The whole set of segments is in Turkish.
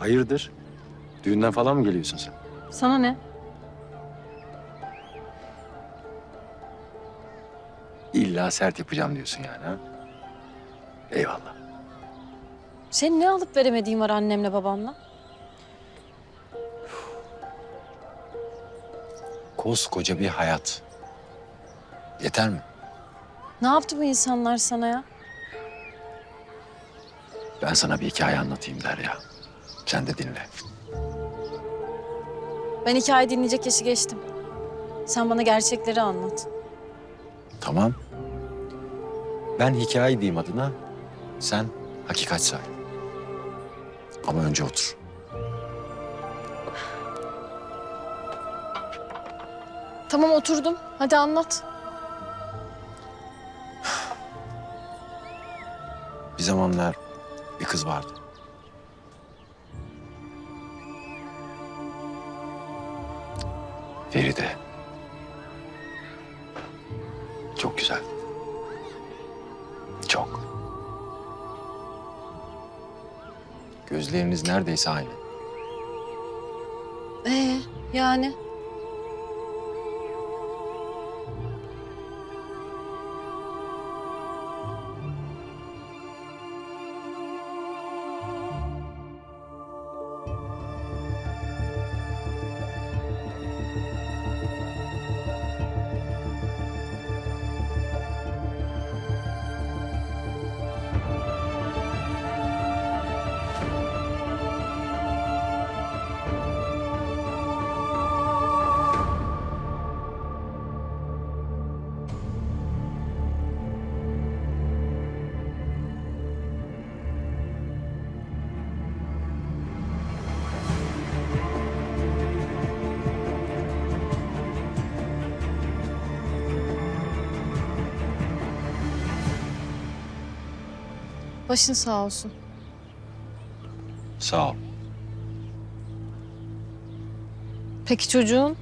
Hayırdır? Düğünden falan mı geliyorsun sen? Sana ne? İlla sert yapacağım diyorsun yani ha? Eyvallah. Senin ne alıp veremediğin var annemle babamla? Koskoca bir hayat. Yeter mi? Ne yaptı bu insanlar sana ya? Ben sana bir hikaye anlatayım Derya. Sen de dinle. Ben hikaye dinleyecek yaşı geçtim. Sen bana gerçekleri anlat. Tamam. Ben hikaye diyeyim adına. Sen hakikat say. Ama önce otur. Tamam oturdum. Hadi anlat. Bir zamanlar bir kız vardı. Feride. Çok güzel. Çok. Gözleriniz neredeyse aynı. Ee, yani? Başın sağ olsun. Sağ ol. Peki çocuğun?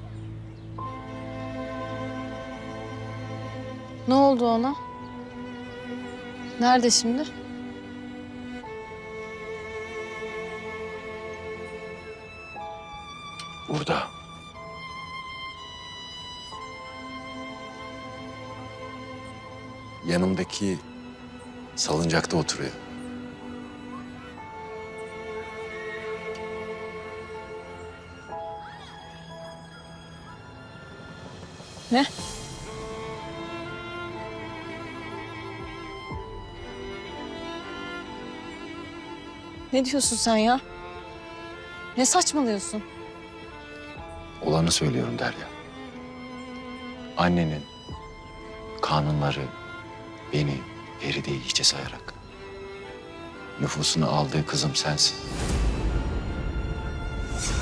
Ne oldu ona? Nerede şimdi? Burada. Yanımdaki salıncakta oturuyor. Ne? Ne diyorsun sen ya? Ne saçmalıyorsun? Olanı söylüyorum Derya. Annenin kanunları beni, Feride'yi hiçe sayarak nüfusunu aldığı kızım sensin.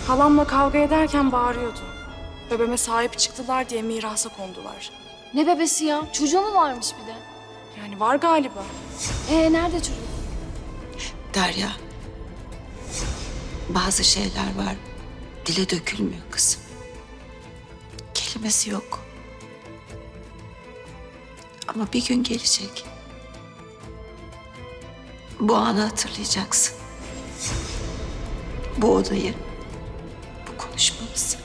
Halamla kavga ederken bağırıyordu. Bebeğime sahip çıktılar diye mirasa kondular. Ne bebesi ya? Çocuğu mu varmış bir de? Yani var galiba. Ee nerede çocuk? Derya. Bazı şeyler var. Dile dökülmüyor kızım. Kelimesi yok. Ama bir gün gelecek. Bu anı hatırlayacaksın. Bu odayı, bu konuşmamızı.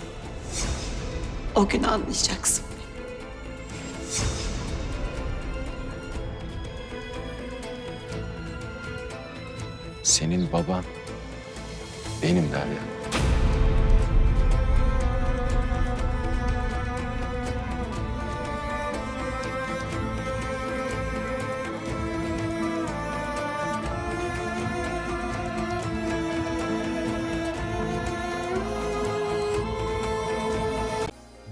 O gün anlayacaksın. Senin baban benim Derya.